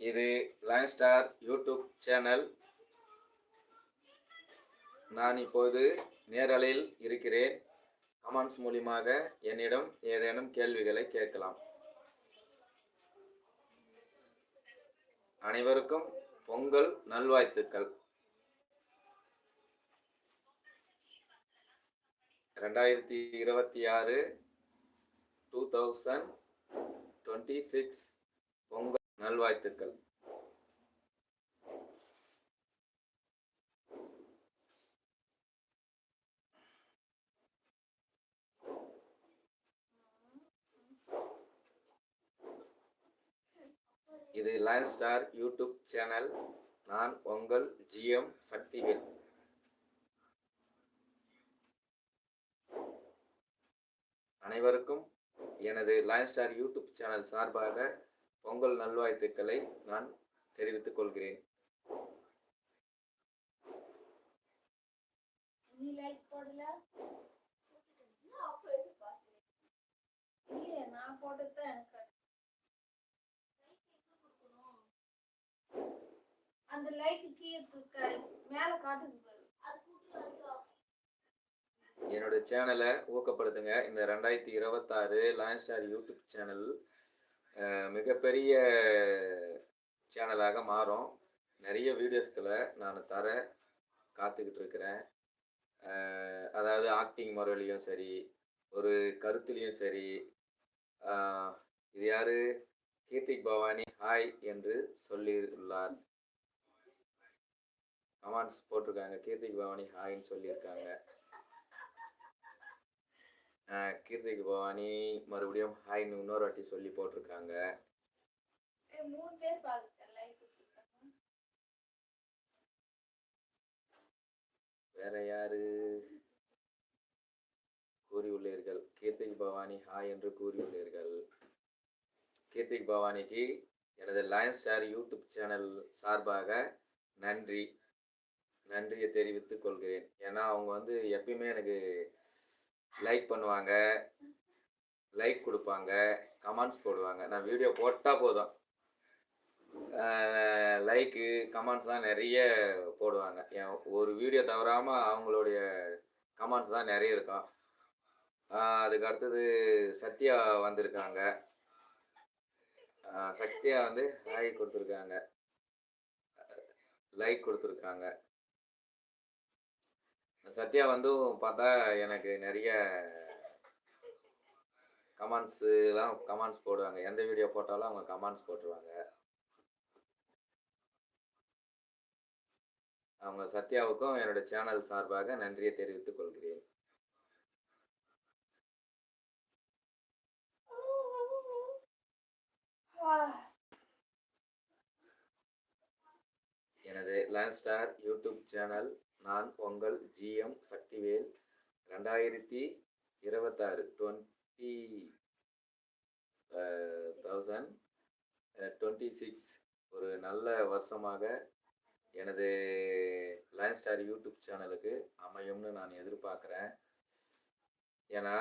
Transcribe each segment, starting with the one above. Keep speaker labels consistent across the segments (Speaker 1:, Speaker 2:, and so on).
Speaker 1: இது line star YouTube channel நான் இப்போது நேரலையில் இருக்கிறேன். கமெண்ட்ஸ் மூலியமாக என்னிடம் ஏதேனும் கேள்விகளை கேட்கலாம். அனைவருக்கும் பொங்கல் நல்வாழ்த்துக்கள். ரெண்டாயிரத்தி இருபத்தி ஆறு two thousand twenty six Pongal நல்வாழ்த்துக்கள். இது லயன் ஸ்டார் யூடியூப் சேனல் நான் உங்கள் ஜிஎம் சக்திவேல். அனைவருக்கும் எனது லயன் ஸ்டார் யூடியூப் சேனல் சார்பாக பொங்கல் நல்வாழ்த்துக்களை நான் தெரிவித்துக் கொள்கிறேன்.
Speaker 2: அந்த லைக் கீழே மேல காட்டுது
Speaker 1: என்னோட சேனலை ஊக்கப்படுத்துங்க. இந்த ரெண்டாயிரத்தி இருபத்தாறு லயன் ஸ்டார் யூடியூப் சேனல் மிகப்பெரிய சேனலாக மாறும். நிறைய வீடியோஸ்களை நான் தர காத்துக்கிட்டு இருக்கிறேன். அதாவது ஆக்டிங் முறையிலையும் சரி ஒரு கருத்துலேயும் சரி இது யாரு? கீர்த்திக் பவானி ஹாய் என்று சொல்லியுள்ளார். கமெண்ட்ஸ் போட்டிருக்காங்க. கீர்த்திக் பவானி ஹாய்ன்னு சொல்லியிருக்காங்க. ஆஹ் கீர்த்திக் பவானி மறுபடியும் ஹாய்னு இன்னொரு வாட்டி சொல்லி போட்டிருக்காங்க.
Speaker 2: மூணு பேர்
Speaker 1: வேற யாரு? கூறியுள்ளீர்கள். கீர்த்திக் பவானி ஹாய் என்று கூறியுள்ளீர்கள். கீர்த்திக் பவானிக்கு எனது லயன் ஸ்டார் யூடியூப் சேனல் சார்பாக நன்றி. நன்றியை தெரிவித்துக் கொள்கிறேன். ஏன்னா அவங்க வந்து எப்பயுமே எனக்கு லைக் பண்ணுவாங்க. லைக் கொடுப்பாங்க. கமெண்ட்ஸ் போடுவாங்க. நான் வீடியோ போட்டால் போதும். லைக்கு கமெண்ட்ஸ்லாம் நிறைய போடுவாங்க. என் ஒரு வீடியோ தவறாமல் அவங்களுடைய கமெண்ட்ஸ் தான் நிறைய இருக்கும். அதுக்கு அடுத்தது சத்யா வந்திருக்காங்க. சத்யா வந்து ஹாய் கொடுத்துருக்காங்க. லைக் கொடுத்துருக்காங்க. சத்யா வந்து பார்த்தா எனக்கு நிறைய கமெண்ட்ஸுலாம் கமெண்ட்ஸ் போடுவாங்க. எந்த வீடியோ போட்டாலும் அவங்க கமெண்ட்ஸ் போட்டுருவாங்க. அவங்க சத்யாவுக்கும் என்னோட சேனல் சார்பாக நன்றியை தெரிவித்துக் கொள்கிறேன். எனது லேண்ட் ஸ்டார் யூடியூப் சேனல் நான் உங்கள் ஜிஎம் சக்திவேல் ரெண்டாயிரத்தி இருபத்தாறு டுவெண்ட்டி தௌசண்ட் டுவெண்ட்டி சிக்ஸ் ஒரு நல்ல வருஷமாக எனது லைன் ஸ்டார் யூடியூப் சேனலுக்கு அமையும்னு நான் எதிர்பார்க்குறேன். ஏன்னா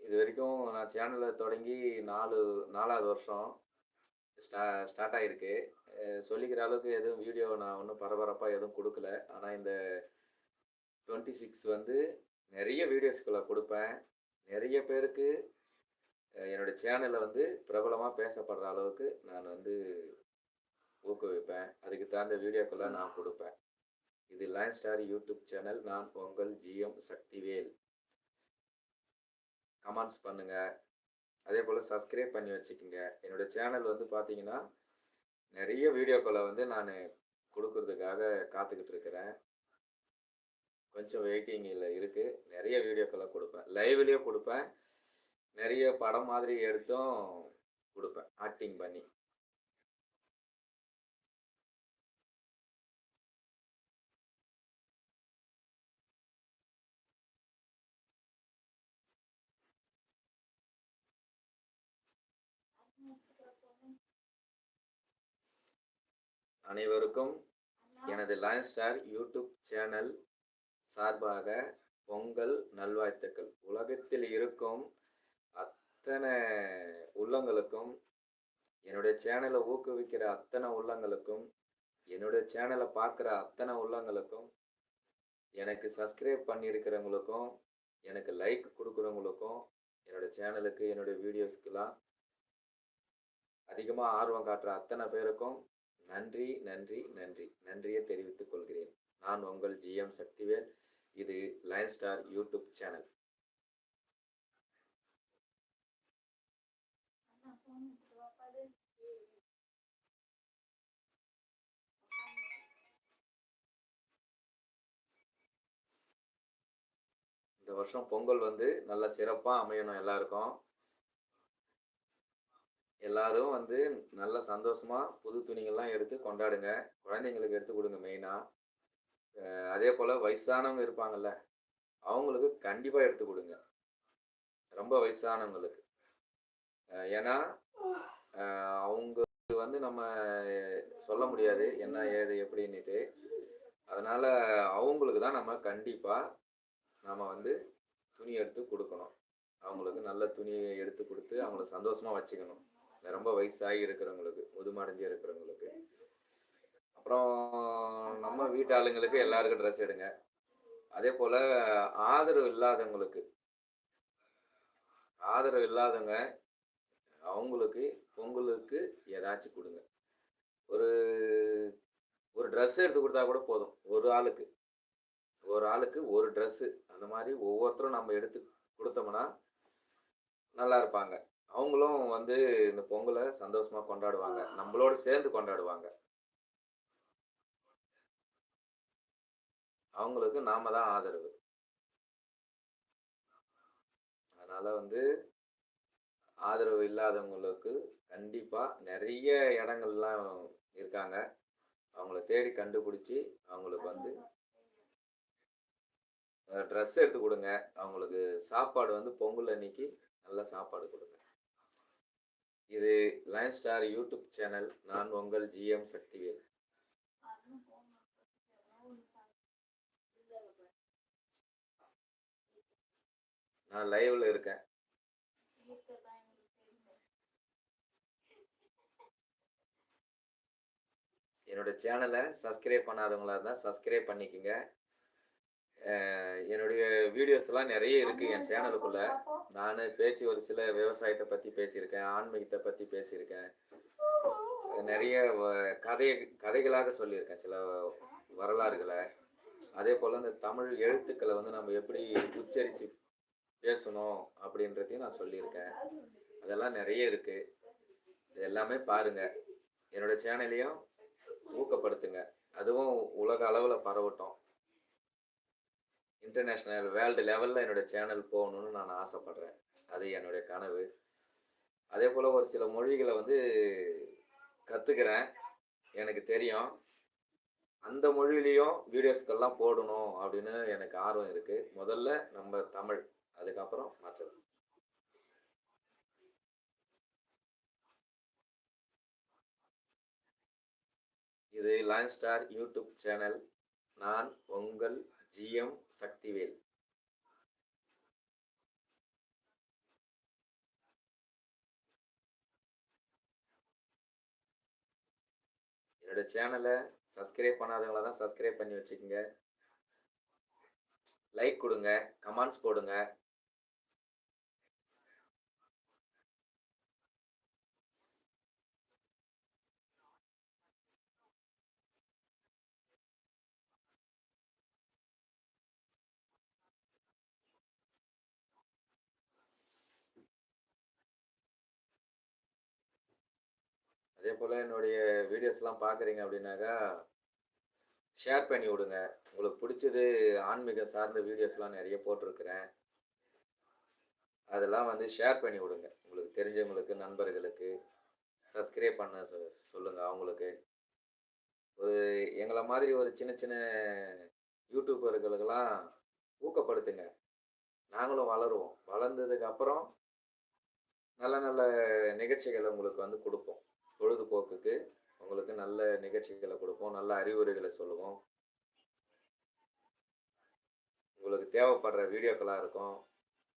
Speaker 1: இது வரைக்கும் நான் சேனலை தொடங்கி நாலு நாலாவது வருஷம் ஸ்டா ஸ்டார்ட் ஆகிருக்கு சொல்லிக்கிற அளவுக்கு எதுவும் வீடியோ நான் ஒன்றும் பரபரப்பாக எதுவும் கொடுக்கல. ஆனால் இந்த டுவெண்ட்டி சிக்ஸ் வந்து நிறைய வீடியோஸ்களை கொடுப்பேன். நிறைய பேருக்கு என்னோடய என்னோட வந்து பிரபலமாக பேசப்படுற அளவுக்கு நான் வந்து ஊக்குவிப்பேன். அதுக்கு தகுந்த வீடியோக்களை நான் கொடுப்பேன். இது லைன் ஸ்டார் யூடியூப் சேனல் நான் உங்கள் ஜிஎம் சக்திவேல். கமெண்ட்ஸ் பண்ணுங்கள் அதே போல் சப்ஸ்கிரைப் பண்ணி வச்சுக்கோங்க. என்னோட சேனல் வந்து பார்த்தீங்கன்னா நிறைய வீடியோக்களை வந்து நான் கொடுக்கறதுக்காக காத்துக்கிட்டு இருக்கிறேன். கொஞ்சம் வெயிட்டிங்கில் இருக்குது நிறைய வீடியோக்களை கொடுப்பேன். லைவ்லேயும் கொடுப்பேன். நிறைய படம் மாதிரி எடுத்தும் கொடுப்பேன். ஆக்டிங் பண்ணி. அனைவருக்கும் எனது லயன் ஸ்டார் யூடியூப் சேனல் சார்பாக பொங்கல் நல்வாழ்த்துக்கள். உலகத்தில் இருக்கும் அத்தனை உள்ளங்களுக்கும் என்னுடைய சேனலை ஊக்குவிக்கிற அத்தனை உள்ளங்களுக்கும் என்னுடைய சேனலை பார்க்குற அத்தனை உள்ளங்களுக்கும் எனக்கு சப்ஸ்கிரைப் பண்ணியிருக்கிறவங்களுக்கும் எனக்கு லைக் கொடுக்குறவங்களுக்கும் என்னோட சேனலுக்கு என்னுடைய வீடியோஸ்க்கெல்லாம் அதிகமாக ஆர்வம் காட்டுற அத்தனை பேருக்கும் நன்றி நன்றி நன்றி. நன்றியை தெரிவித்துக் கொள்கிறேன். நான் உங்கள் ஜிஎம் சக்திவேல். இது லைன் ஸ்டார் யூடியூப் சேனல். இந்த வருஷம் பொங்கல் வந்து நல்ல சிறப்பாக அமையணும் எல்லாருக்கும். எல்லாரும் வந்து நல்ல சந்தோஷமா புது துணிகள்லாம் எடுத்து கொண்டாடுங்க. குழந்தைங்களுக்கு எடுத்து கொடுங்க மெயினாக அதே போல் வயசானவங்க இருப்பாங்கல்ல அவங்களுக்கு கண்டிப்பாக எடுத்து கொடுங்க. ரொம்ப வயசானவங்களுக்கு. ஏன்னா அவங்க வந்து நம்ம சொல்ல முடியாது என்ன ஏது எப்படின்னுட்டு. அதனால் அவங்களுக்கு தான் நம்ம கண்டிப்பாக நம்ம வந்து துணி எடுத்து கொடுக்கணும். அவங்களுக்கு நல்ல துணியை எடுத்து கொடுத்து அவங்கள சந்தோஷமாக வச்சுக்கணும். ரொம்ப வயசாகி இருக்கிறவங்களுக்கு முதுமடைஞ்சு இருக்கிறவங்களுக்கு. அப்புறம் நம்ம வீட்டு ஆளுங்களுக்கு எல்லாருக்கும் ட்ரெஸ் எடுங்க. அதே போல் ஆதரவு இல்லாதவங்களுக்கு ஆதரவு இல்லாதவங்க அவங்களுக்கு பொங்கலுக்கு ஏதாச்சும் கொடுங்க. ஒரு ஒரு ட்ரெஸ் எடுத்து கொடுத்தா கூட போதும். ஒரு ஆளுக்கு. ஒரு ஆளுக்கு ஒரு ட்ரெஸ்ஸு அந்த மாதிரி ஒவ்வொருத்தரும் நம்ம எடுத்து கொடுத்தோம்னா நல்லா இருப்பாங்க. அவங்களும் வந்து இந்த பொங்கலை சந்தோஷமா கொண்டாடுவாங்க. நம்மளோட சேர்ந்து கொண்டாடுவாங்க. அவங்களுக்கு நாம தான் ஆதரவு. அதனால வந்து ஆதரவு இல்லாதவங்களுக்கு கண்டிப்பா நிறைய இடங்கள்லாம் இருக்காங்க. அவங்கள தேடி கண்டுபிடிச்சி அவங்களுக்கு வந்து ட்ரெஸ் எடுத்து கொடுங்க. அவங்களுக்கு சாப்பாடு வந்து பொங்கல் அன்னைக்கு நல்ல சாப்பாடு கொடுங்க. இது லயன் ஸ்டார் யூடியூப் சேனல் நான் உங்கள் ஜிஎம் சக்திவேல். நான் லைவ்ல இருக்கேன். என்னோட சேனலை சப்ஸ்கிரைப் பண்ணாதவங்களா இருந்தால் சப்ஸ்கிரைப் பண்ணிக்கோங்க. என்னுடைய வீடியோஸ் எல்லாம் நிறைய இருக்கு என் சேனலுக்குள்ள நான் பேசி ஒரு சில விவசாயத்தை பற்றி பேசியிருக்கேன் ஆன்மீகத்தை பற்றி பேசியிருக்கேன். நிறைய வ- கதை கதைகளாக சொல்லியிருக்கேன் சில வரலாறுகளை. அதே போல் இந்த தமிழ் எழுத்துக்களை வந்து நம்ம எப்படி உச்சரித்து பேசணும் அப்படின்றதையும் நான் சொல்லியிருக்கேன். அதெல்லாம் நிறைய இருக்கு. இது எல்லாமே பாருங்க. என்னோட சேனலையும் ஊக்கப்படுத்துங்க. அதுவும் உலக அளவில் பரவட்டும். இன்டர்நேஷ்னல் வேர்ல்டு லெவலில் என்னோட சேனல் போகணும்னு நான் ஆசைப்பட்றேன். அது என்னுடைய கனவு. அதே போல் ஒரு சில மொழிகளை வந்து கற்றுக்கிறேன் எனக்கு தெரியும். அந்த மொழியிலையும் வீடியோஸ்கெல்லாம் போடணும் அப்படின்னு எனக்கு ஆர்வம் இருக்குது முதல்ல நம்ம தமிழ் அதுக்கப்புறம் மற்றது. இது லைன் ஸ்டார் யூடியூப் சேனல் நான் உங்கள் ஜிஎம் சக்திவேல். என்னோட சேனலை சப்ஸ்கிரைப் பண்ணாதவங்களா தான் சப்ஸ்கிரைப் பண்ணி வச்சுக்கோங்க. லைக் கொடுங்க கமெண்ட்ஸ் போடுங்க. அதே போல் என்னுடைய வீடியோஸ்லாம் பார்க்குறீங்க அப்படின்னாக்கா ஷேர் பண்ணி விடுங்க. உங்களுக்கு பிடிச்சது ஆன்மீகம் சார்ந்த வீடியோஸ்லாம் நிறைய போட்டிருக்கிறேன். அதெல்லாம் வந்து ஷேர் பண்ணி விடுங்க. உங்களுக்கு தெரிஞ்சவங்களுக்கு நண்பர்களுக்கு சப்ஸ்கிரைப் பண்ண சொ சொல்லுங்கள் அவங்களுக்கு. ஒரு எங்களை மாதிரி ஒரு சின்ன சின்ன யூடியூபர்களுக்கெல்லாம் ஊக்கப்படுத்துங்க. நாங்களும் வளருவோம். வளர்ந்ததுக்கு அப்புறம் நல்ல நல்ல நிகழ்ச்சிகளை உங்களுக்கு வந்து கொடுப்போம். பொழுதுபோக்குக்கு உங்களுக்கு நல்ல நிகழ்ச்சிகளை கொடுப்போம் நல்ல அறிவுரைகளை சொல்லுவோம். உங்களுக்கு தேவைப்படுற வீடியோக்களாக இருக்கும்.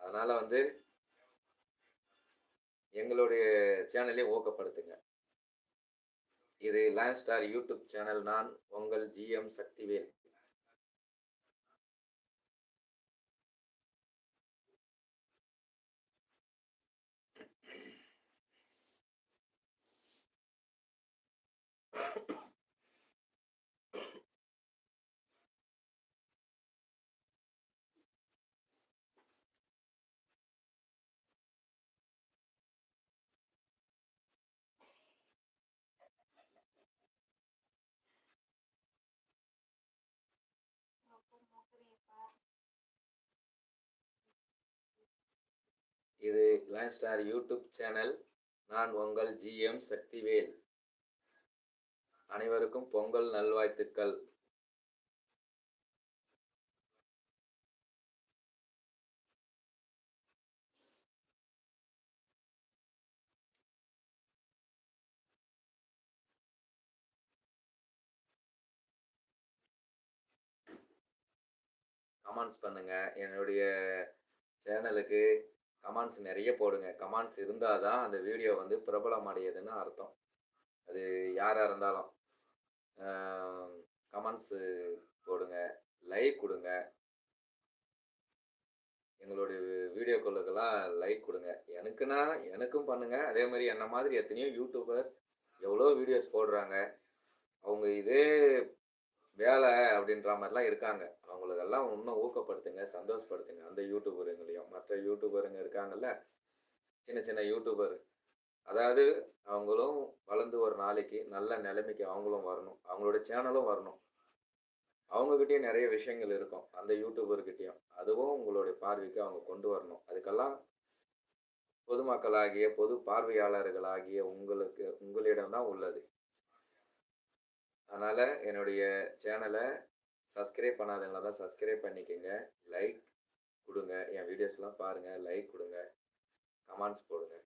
Speaker 1: அதனால் வந்து எங்களுடைய சேனலையும் ஊக்கப்படுத்துங்க. இது லைன் ஸ்டார் யூடியூப் சேனல் நான் உங்கள் ஜிஎம் சக்திவேல். இது லைன் ஸ்டார் யூடியூப் சேனல் நான் உங்கள் ஜிஎம் சக்திவேல் அனைவருக்கும் பொங்கல் நல்வாழ்த்துக்கள். கமெண்ட்ஸ் பண்ணுங்கள் என்னுடைய சேனலுக்கு கமெண்ட்ஸ் நிறைய போடுங்க. கமெண்ட்ஸ் இருந்தால் தான் அந்த வீடியோ வந்து பிரபலம் அடையுதுன்னு அர்த்தம். அது யாராக இருந்தாலும் கமெண்ட்ஸு போடுங்க லைக் கொடுங்க. எங்களுடைய வீடியோக்களுக்கெல்லாம் லைக் கொடுங்க. எனக்குன்னா எனக்கும் பண்ணுங்கள் அதே மாதிரி என்ன மாதிரி எத்தனையோ யூடியூபர் எவ்வளோ வீடியோஸ் போடுறாங்க. அவங்க இதே வேலை அப்படின்ற மாதிரிலாம் இருக்காங்க. அவங்களுக்கெல்லாம் இன்னும் ஊக்கப்படுத்துங்க சந்தோஷப்படுத்துங்க. அந்த யூடியூபருங்களையும் மற்ற யூடியூபருங்க இருக்காங்கல்ல? சின்ன சின்ன யூடியூபர் அதாவது அவங்களும் வளர்ந்து ஒரு நாளைக்கு நல்ல நிலைமைக்கு அவங்களும் வரணும். அவங்களோட சேனலும் வரணும். அவங்கக்கிட்டேயும் நிறைய விஷயங்கள் இருக்கும். அந்த யூடியூபர்கிட்டையும் அதுவும் உங்களுடைய பார்வைக்கு அவங்க கொண்டு வரணும். அதுக்கெல்லாம் பொதுமக்களாகிய பொது பார்வையாளர்களாகிய உங்களுக்கு உங்களிடம் தான் உள்ளது. அதனால் என்னுடைய சேனலை சப்ஸ்கிரைப் பண்ணாதவங்களா தான் சப்ஸ்கிரைப் பண்ணிக்கோங்க. லைக் கொடுங்க. என் வீடியோஸ்லாம் பாருங்கள் லைக் கொடுங்க. கமெண்ட்ஸ் போடுங்க.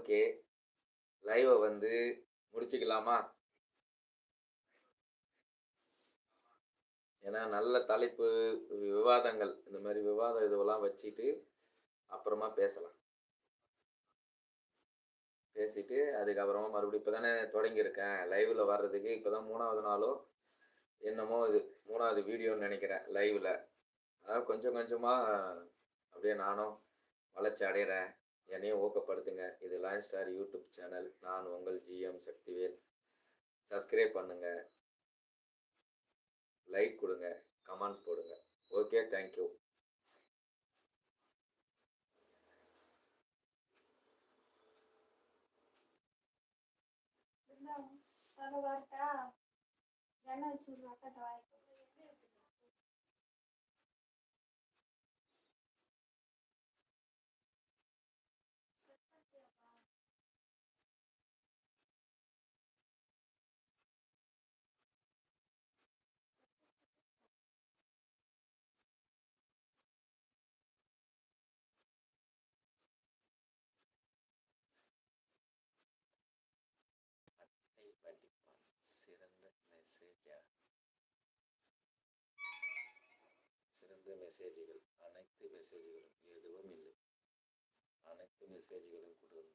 Speaker 1: ஓகே. லைவை வந்து முடிச்சுக்கலாமா? ஏன்னா நல்ல தலைப்பு விவாதங்கள் இந்த மாதிரி விவாதம் இதுவெல்லாம் வச்சுட்டு அப்புறமா பேசலாம். பேசிட்டு அதுக்கப்புறமா மறுபடியும் இப்போ தானே தொடங்கியிருக்கேன். லைவில் வர்றதுக்கு இப்போ தான் மூணாவது நாளோ என்னமோ இது மூணாவது வீடியோன்னு நினைக்கிறேன் லைவில் அதாவது கொஞ்சம் கொஞ்சமாக அப்படியே நானும் வளர்ச்சி அடைகிறேன். என்னையும் ஊக்கப்படுத்துங்க. இது லைன் ஸ்டார் யூடியூப் சேனல் நான் உங்கள் ஜிஎம் சக்திவேல். சப்ஸ்கிரைப் பண்ணுங்க. லைக் கொடுங்க. கமெண்ட்ஸ் போடுங்க. ஓகே தேங்க்யூ
Speaker 2: தலை வரட்டா வச்சு
Speaker 1: சிறந்த மெசேஜா சிறந்த மெசேஜ்கள் அனைத்து மெசேஜ்களும் எதுவும் இல்லை. அனைத்து மெசேஜ்களும் கொடுன்னு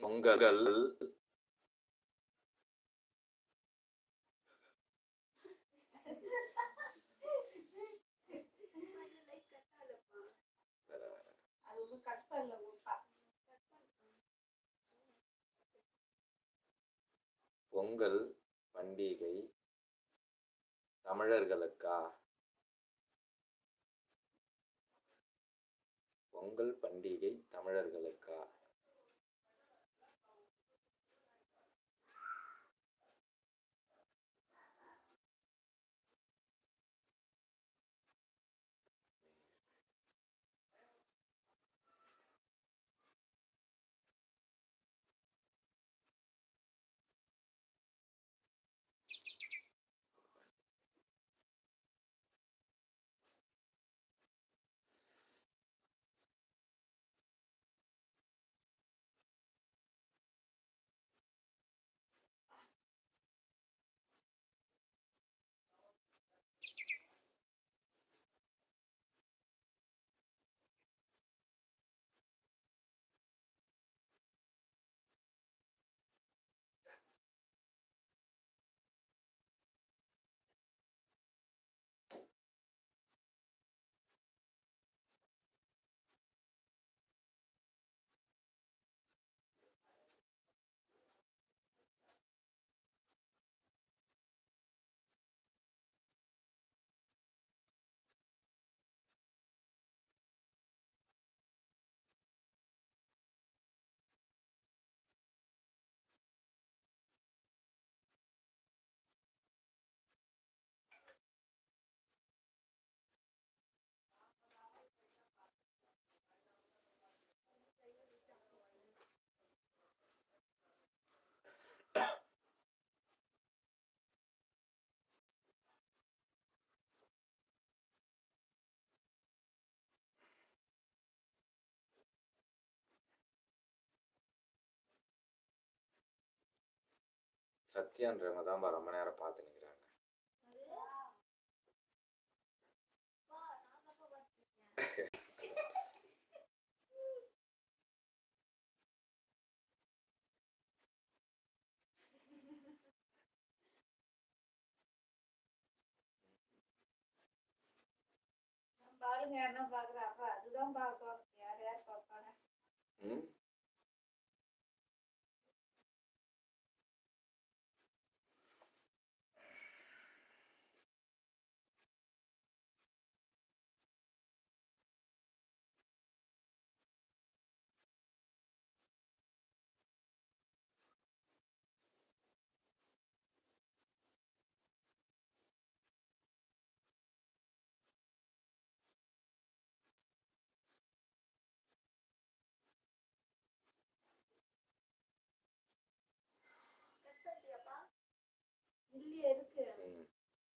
Speaker 1: பொங்கல் பொங்கல் பண்டிகை தமிழர்களுக்கா? பொங்கல் பண்டிகை தமிழர்களுக்கா? சத்யான்றவங்க தான் ரொம்ப நேரம் பார்த்து நிற்கிறாங்க
Speaker 2: பாருங்க என்ன பாக்குறா அப்ப அதுதான் பார்ப்போம் யார் யார் பார்ப்பாங்க 你列。